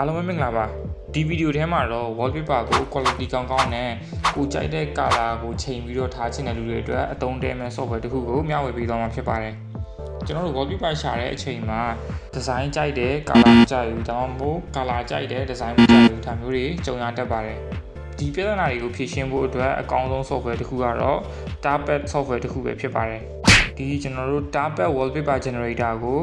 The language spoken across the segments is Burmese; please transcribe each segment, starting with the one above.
အားလုံးပဲမင်္ဂလာပါဒီဗီဒီယိုထဲမှာတော့ wallpaper ကို quality ကောင်းကောင်းနဲ့ကိုကြိုက်တဲ့ color ကိုချိန်ပြီးတော့ထားချင်တဲ့လူတွေအတွက်အသုံးတည့်မဲ့ software တစ်ခုကိုမျှဝေပေးသွားမှာဖြစ်ပါတယ်ကျွန်တော်တို့ wallpaper ရှာတဲ့အချိန်မှာ design ကြိုက်တဲ့ color မကြိုက်ဘူးဒါမှမဟုတ် color ကြိုက်တဲ့ design မကြိုက်ဘူးဒါမျိုးတွေကြုံရတတ်ပါတယ်ဒီပြဿနာတွေကိုဖြေရှင်းဖို့အတွက်အကောင်းဆုံး software တစ်ခုကတော့ Tarpad software တစ်ခုပဲဖြစ်ပါတယ်ဒီကျွန်တော်တို့ Tarpad wallpaper generator ကို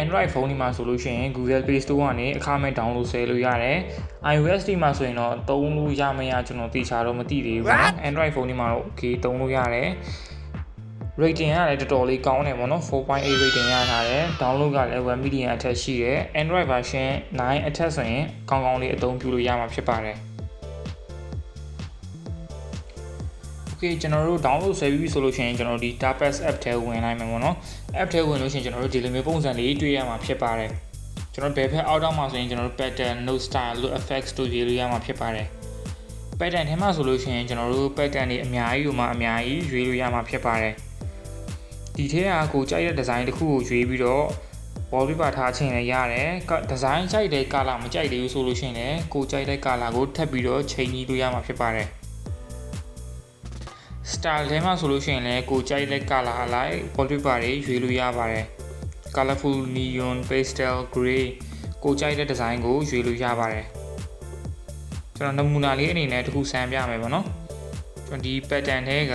Android ဖုန်းဒီမှာဆိုလို့ရှိရင် Google Play Store ကနေအခမဲ့ download ဆဲလို့ရတယ်။ iOS ဒီမှာဆိုရင်တော့သုံးလို့ရမရကျွန်တော်သိချာတော့မသိသေးဘူးပေါ့နော်။ Android ဖုန်းဒီမှာတော့ okay သုံးလို့ရတယ်။ rating ကလည်းတော်တော်လေးကောင်းတယ်ပေါ့နော်4.8 rating ရထားတယ် download ကလည်း 1 million အထက်ရှိတယ် Android version 9အထက်ဆိုရင်ကောင်းကောင်းလေးအသုံးပြုလို့ရမှာဖြစ်ပါတယ် Okay ကျွန်တော်တို့ download ဆယ်ပြီးဆိုလို့ရှိရင်ကျွန်တော်တို့ဒီ Tapas app ထဲဝင်လိုက်မယ်ပေါ့နော် app ထဲဝင်လို့ရှိရင်ကျွန်တော်တို့ဒီလိုမျိုးပုံစံလေးတွေ့ရမှာဖြစ်ပါတယ်ကျွန်တော်ဘယ်ဖက်အောက်တော့မှာဆိုရင်ကျွန်တော်တို့ pattern note style လို့ effects တို့ရေးလို့ရမှာဖြစ်ပါတယ် pattern ထဲမှာဆိုလို့ရှိရင်ကျွန်တော်တို့ pattern တွေအများကြီးဟိုမှာအများကြီးရွေးလို့ရမှာဖြစ်ပါတယ်ဒီထဲကကိုကြိုက်တဲ့ design တစ်ခုကိုရွေးပြီးတော့ wallpaper ထားခြင်းလည်းရတယ်။ design ကြိုက်တဲ့ color မကြိုက်သေးဘူးဆိုလို့ရှိရင်လည်းကိုကြိုက်တဲ့ color ကိုထပ်ပြီးတော့ချိန်ကြီးလို့ရမှာဖြစ်ပါတယ်။ style ထဲမှာဆိုလို့ရှိရင်လည်းကိုကြိုက်တဲ့ color အလိုက် wallpaper တွေရွေးလို့ရပါတယ် colorful neon pastel gray ကိုကြိုက်တဲ့ design ကိုရွေးလို့ရပါတယ်ကျွန်တော်နမူနာလေးအနေနဲ့တခုဆန်းပြမယ်ပေါ့နော်ကျွန်တော်ဒီ pattern ထဲက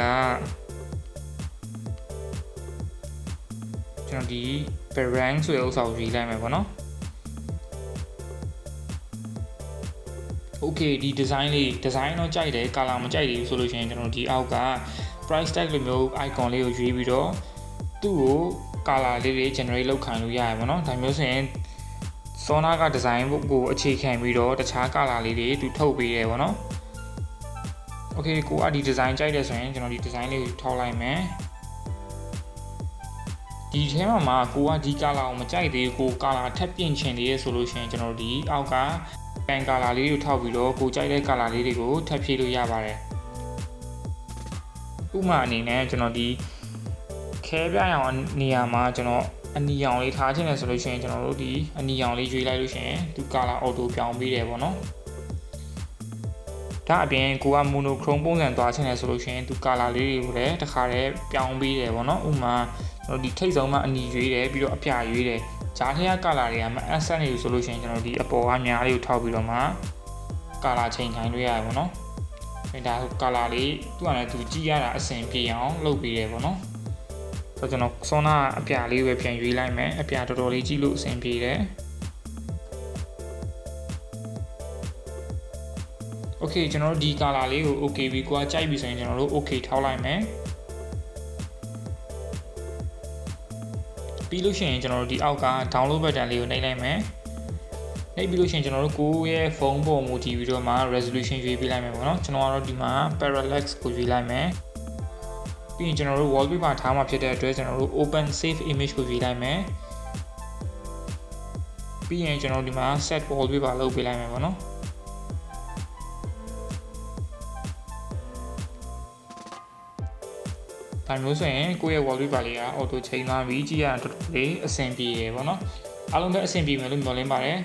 ကျွန်တော်ဒီ parang ဆိုတဲ့ဥစ္စာကိုရွေးလိုက်မယ်ပေါ့နော် okay ဒီ design လေး design တော့ကြိုက်တယ် color မကြိုက်သေးဘူးဆိုလို့ရှိရင်ကျွန်တော်ဒီအောက်က price tag လိုမျိုး icon လေးကိုရွေးပြီးတော့သူ့ကို color လေးတွေ generate လုပ်ခိုင်းလို့ရရပါတော့။ဒါမျိုးဆိုရင် Sona က design ကိုအခြေခံပြီးတော့တခြား color လေးတွေသူထုတ်ပေးတယ်ပေါ့နော်။ Okay ကိုကဒီ design ကြိုက်တယ်ဆိုရင်ကျွန်တော်ဒီ design လေးကိုထောက်လိုက်မယ်။ ဒီထဲမှာမှာကိုကဒီ color ကိုမကြိုက်သေးဘူးကို color ထပ်ပြင်ချင်သေးရဆိုလို့ရှိရင်ကျွန်တော်ဒီအောက်ကကန်ကာလာလေးကိုထောက်ပြီးတော့ကိုကြိုက်တဲ့ကာလာလေးတွေကိုထပ်ဖြည့်လို့ရပါတယ်ဥပမာအနေနဲ့ကျွန်တော်ဒီခဲပြရောင်နေရာမှာကျွန်တော်အနီရောင်လေးထားခြင်းလဲဆိုလို့ရှိရင်ကျွန်တော်တို့ဒီအနီရောင်လေးရွေးလိုက်လို့ရှိရင်သူကာလာအော်တိုပြောင်းပေးတယ်ပေါ့နော် ဒါအပြင်ကိုက monochrome ပုံစံသွားခြင်းလဲဆိုလို့ရှိရင်သူကာလာလေးတွေကိုလည်းတခါတည်းပြောင်းပေးတယ်ပေါ့နော်ဥပမာကျွန်တော်ဒီထိတ်ဆုံးမှာအနီရွေးတယ်ပြီးတော့အပြရွေးတယ်ဂျားထဲကကာလာတွေကမအဆက်နေဘူးဆိုလို့ရှိရင်ကျွန်တော်ဒီအပေါ်ကများလေးကိုထောက်ပြီးတော့မှကာလာချိန်ခိုင်းလို့ရတယ်ပေါ့နော်အဲဒါကာလာလေးသူ့အနေနဲ့သူကြည့်ရတာအဆင်ပြေအောင်လုပ်ပေးတယ်ပေါ့နော်ဆိုတော့ကျွန်တော်ဆောနာအပြလေးပဲပြန်ရွေးလိုက်မယ်အပြတော်တော်လေးကြည့်လို့အဆင်ပြေတယ် okay ကျွန်တော်တို့ဒီ color လေးကို okay ပြီကွာကြိုက်ပြီဆိုရင်ကျွန်တော်တို့ okay ထောက်လိုက်မယ်ပြီးလို့ရှိရင်ကျွန်တော်တို့ဒီအောက်က download button လေးကိုနှိပ်လိုက်မယ်နှိပ်ပြီးလို့ရှိရင်ကျွန်တော်တို့ကိုယ့်ရဲ့ဖုန်းပေါ်မူတည်ပြီးတော့မှ resolution ရွေးပေးလိုက်မယ်ပေါ့နော်ကျွန်တော်ကတော့ဒီမှာ parallax ကိုရွေးလိုက်မယ်ပြီးရင်ကျွန်တော်တို့ wallpaper ထားမှာဖြစ်တဲ့အတွက်ကျွန်တော်တို့ open save image ကိုရွေးလိုက်မယ်ပြီးရင်ကျွန်တော်ဒီမှာ set wallpaper လုပ်ပေးလိုက်မယ်ပေါ့နော် ဒါမျိုးဆိုရင်ကိုယ့်ရဲ့ wallpaper လေးက auto ချိန်သွားပြီးကြည့်ရတာတော်တော်လေးအဆင်ပြေရယ်ပေါ့နော်အားလုံးပဲအဆင်ပြေမယ်လို့မျှော်လင့်ပါတယ်